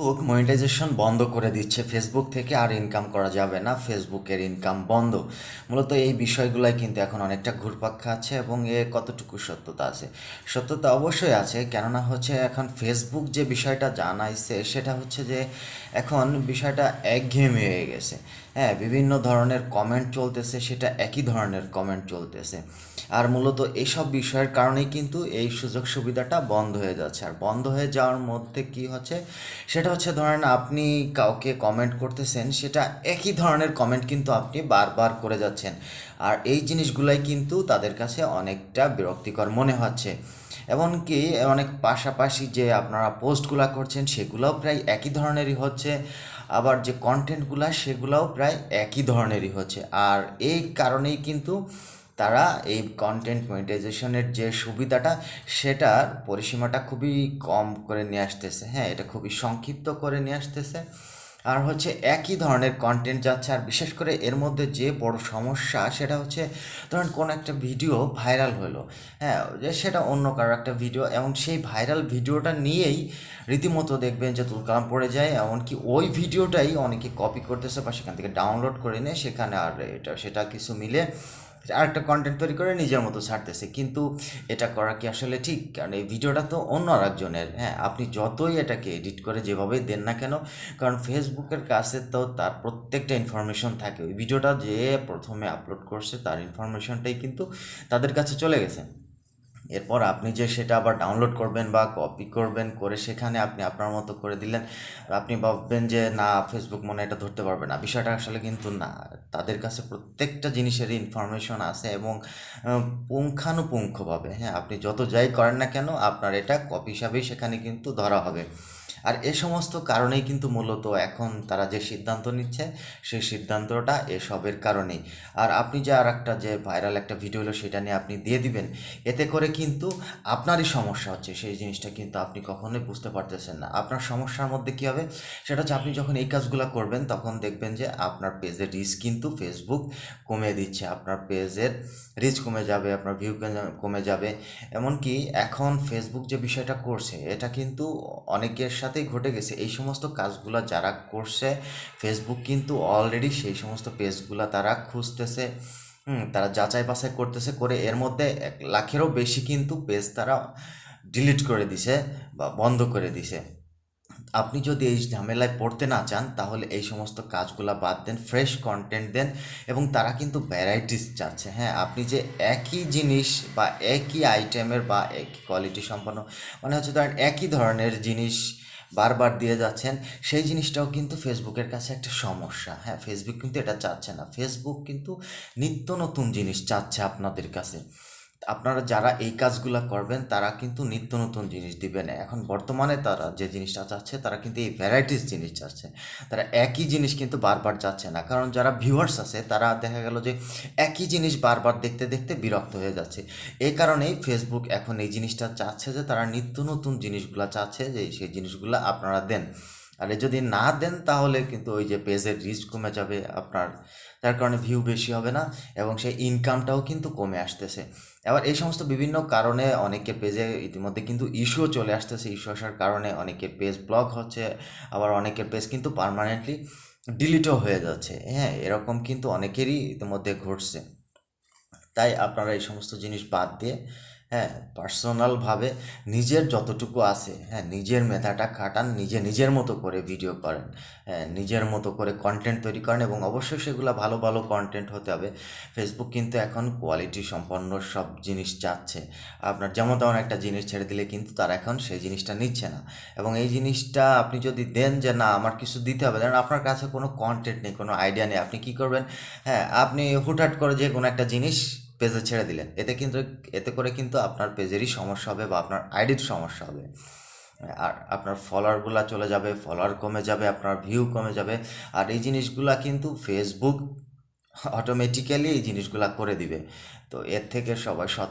Facebook monetization বন্ধ করে দিচ্ছে। ফেসবুক থেকে আর ইনকাম করা যাবে না। ফেসবুকের ইনকাম বন্ধ। মূলত এই বিষয়গুলাই কিন্তু এখন অনেকটা ঘুরপাক খাচ্ছে এবং এ কতটুকু সত্যতা আছে? সত্যতা অবশ্যই আছে, কেননা হচ্ছে এখন ফেসবুক যে বিষয়টা জানাইছে, সেটা হচ্ছে যে এখন বিষয়টা একঘেয়েমি হয়ে গেছে। হ্যাঁ বিভিন্ন ধরনের কমেন্ট চলতেছে, সেটা একই ধরনের কমেন্ট চলতেছে। আর মূলত এইসব বিষয়ের কারণেই কিন্তু এই সুযোগ সুবিধাটা বন্ধ হয়ে যাচ্ছে। আর বন্ধ হয়ে যাওয়ার মধ্যে কি হচ্ছে? সেটা হচ্ছে ধরেন আপনি কাউকে কমেন্ট করতেছেন, সেটা একই ধরনের কমেন্ট কিন্তু আপনি বারবার করে যাচ্ছেন। আর এই জিনিসগুলাই কিন্তু তাদের কাছে অনেকটা বিরক্তিকর মনে হচ্ছে। এমনকি অনেক পাশাপাশি যে আপনারা পোস্টগুলো করছেন, সেগুলোও প্রায় একই ধরনেরই হচ্ছে। আবার যে কন্টেন্টগুলো সেগুলোও প্রায় একই ধরনেরই হচ্ছে। আর এই কারণেই কিন্তু তারা এই কন্টেন্ট মনিটাইজেশনের যে সুবিধাটা, সেটার পরিসীমাটা খুবই কম করে নিয়ে আসতেছে। হ্যাঁ এটা খুবই সংক্ষিপ্ত করে নিয়ে আসতেছে। আর হচ্ছে একই ধরনের কন্টেন্ট যাচ্ছে, আর বিশেষ করে এর মধ্যে যে বড় সমস্যা, সেটা হচ্ছে ধরেন কোনো একটা ভিডিও ভাইরাল হলো হ্যাঁ যে সেটা অন্য কারও একটা ভিডিও এবং সেই ভাইরাল ভিডিওটা নিয়েই রীতিমতো দেখবেন যে তুলকালাম পড়ে যায়, এমনকি ওই ভিডিওটাই অনেকে কপি করতেছে বা সেখান থেকে ডাউনলোড করে নিয়ে, সেখানে আর এটা, সেটা কিছু মিলে আরেকটা কন্টেন্ট তৈরি করে নিজের মতো ছাড়তেছে। কিন্তু এটা করা কি আসলে ঠিক? কারণ এই ভিডিওটা তো অন্য আরেকজনের। হ্যাঁ আপনি যতই এটাকে এডিট করে যেভাবে দেন না কেন, কারণ ফেসবুকের কাছে তো তার প্রত্যেকটা ইনফরমেশন থাকে। ওই ভিডিওটা যে প্রথমে আপলোড করছে, তার ইনফরমেশনটাই কিন্তু তাদের কাছে চলে গেছে। এরপর আপনি যে সেটা আবার ডাউনলোড করবেন বা কপি করবেন করে সেখানে আপনি আপনার মতো করে দিলেন, আপনি ভাববেন যে না ফেসবুক মনে এটা ধরতে পারবে না। বিষয়টা আসলে কিন্তু না। তাদের কাছে প্রত্যেকটা জিনিসেরই ইনফরমেশন আছে এবং পুঙ্খানুপুঙ্খভাবে হ্যাঁ আপনি যত যাই করেন না কেন, আপনার এটা কপি হিসাবেই সেখানে কিন্তু ধরা হবে। আর এ সমস্ত কারণেই কিন্তু মূলত এখন তারা যে সিদ্ধান্ত নিচ্ছে, সেই সিদ্ধান্তটা এসবের কারণেই। আর আপনি যে আর একটা যে ভাইরাল একটা ভিডিও হলো সেটা নিয়ে আপনি দিয়ে দিবেন, এতে করে কিন্তু আপনারই সমস্যা হচ্ছে, সেই জিনিসটা কিন্তু আপনি কখনোই বুঝতে পারতেছেন না। আপনার সমস্যার মধ্যে কী হবে? সেটা হচ্ছে আপনি যখন এই কাজগুলো করবেন, তখন দেখবেন যে আপনার পেজের রিচ কিন্তু ফেসবুক কমে দিচ্ছে, আপনার পেজের রিচ কমে যাবে, আপনার ভিউ কমে যাবে। এমনকি এখন ফেসবুক যে বিষয়টা করছে, এটা কিন্তু অনেকের সাথেই ঘটে গেছে। এই সমস্ত কাজগুলো যারা করছে ফেসবুক কিন্তু অলরেডি সেই সমস্ত পেজগুলো তারা খুঁজতেছে তারা যাচাই বাছাই করতেছে করে এর মধ্যে এক লাখেরও বেশি কিন্তু পেজ তারা ডিলিট করে দিছে বা বন্ধ করে দিছে। আপনি যদি এই ঝামেলায় পড়তে না চান, তাহলে এই সমস্ত কাজগুলো বাদ দেন ফ্রেশ কন্টেন্ট দেন এবং তারা কিন্তু ভ্যারাইটিস চাচ্ছে। হ্যাঁ আপনি যে একই জিনিস বা একই আইটেমের বা একই কোয়ালিটি সম্পন্ন মানে হচ্ছে ধরেন একই ধরনের জিনিস বারবার দিয়ে যাচ্ছেন, সেই জিনিসটাও কিন্তু ফেসবুকের কাছে একটা সমস্যা। হ্যাঁ ফেসবুক কিন্তু এটা চাচ্ছে না। ফেসবুক কিন্তু নিত্য নতুন জিনিস চাচ্ছে আপনাদের কাছে। আপনারা যারা এই কাজগুলো করবেন, তারা কিন্তু নিত্য নতুন জিনিস দিবেন। এখন বর্তমানে তারা যে জিনিসটা চাচ্ছে, তারা কিন্তু এই ভ্যারাইটিস জিনিস চাচ্ছে। তারা একই জিনিস কিন্তু বারবার চাচ্ছে না। কারণ যারা ভিউয়ার্স আছে, তারা দেখা গেল যে একই জিনিস বারবার দেখতে দেখতে বিরক্ত হয়ে যাচ্ছে। এই কারণেই ফেসবুক এখন এই জিনিসটা চাচ্ছে যে তারা নিত্য নতুন জিনিসগুলো চাচ্ছে, যে সেই জিনিসগুলো আপনারা দেন। আর যদি না দেন তাহলে কিন্তু ওই যে পেজের রিচ কমে যাবে আপনার। তার কারণে ভিউ বেশি হবে না এবং সেই ইনকামটাও কিন্তু কমে আসতেছে। এবার এই সমস্ত বিভিন্ন কারণে অনেকের পেজে ইতিমধ্যে কিন্তু ইস্যুও চলে আসতেছে। ইস্যু আসার কারণে অনেকের পেজ ব্লক হচ্ছে, আবার অনেকের পেজ কিন্তু পার্মানেন্টলি ডিলিটও হয়ে যাচ্ছে। হ্যাঁ এরকম কিন্তু অনেকেরই ইতিমধ্যে ঘটছে। তাই আপনারা এই সমস্ত জিনিস বাদ দিয়ে হ্যাঁ পার্সোনালভাবে নিজের যতটুকু আছে হ্যাঁ নিজের মেধাটা খাটান, নিজে নিজের মতো করে ভিডিও করেন হ্যাঁ নিজের মতো করে কন্টেন্ট তৈরি করেন এবং অবশ্যই সেগুলো ভালো ভালো কন্টেন্ট হতে হবে। ফেসবুক কিন্তু এখন কোয়ালিটি সম্পন্ন সব জিনিস চাচ্ছে। আপনার যেমন তেমন একটা জিনিস ছেড়ে দিলে কিন্তু তার এখন সেই জিনিসটা নিচ্ছে না। এবং এই জিনিসটা আপনি যদি দেন যে, না, আমার কিছু দিতে হবে ধরেন আপনার কাছে কোনো কন্টেন্ট নেই, কোনো আইডিয়া নেই, আপনি কি করবেন? হ্যাঁ আপনি হুটহাট করে যে কোনো একটা জিনিস পেজে ছেড়ে দিলেন। এতে কিন্তু, এতে করে কিন্তু আপনার পেজেরই সমস্যা হবে বা আপনার আইডির সমস্যা হবে। আর আপনার ফলোয়ারগুলো চলে যাবে ফলোয়ার কমে যাবে, আপনার ভিউ কমে যাবে। আর এই জিনিসগুলা কিন্তু ফেসবুক অটোমেটিক্যালি এই জিনিসগুলা করে দিবে। তো এর থেকে সবাই সত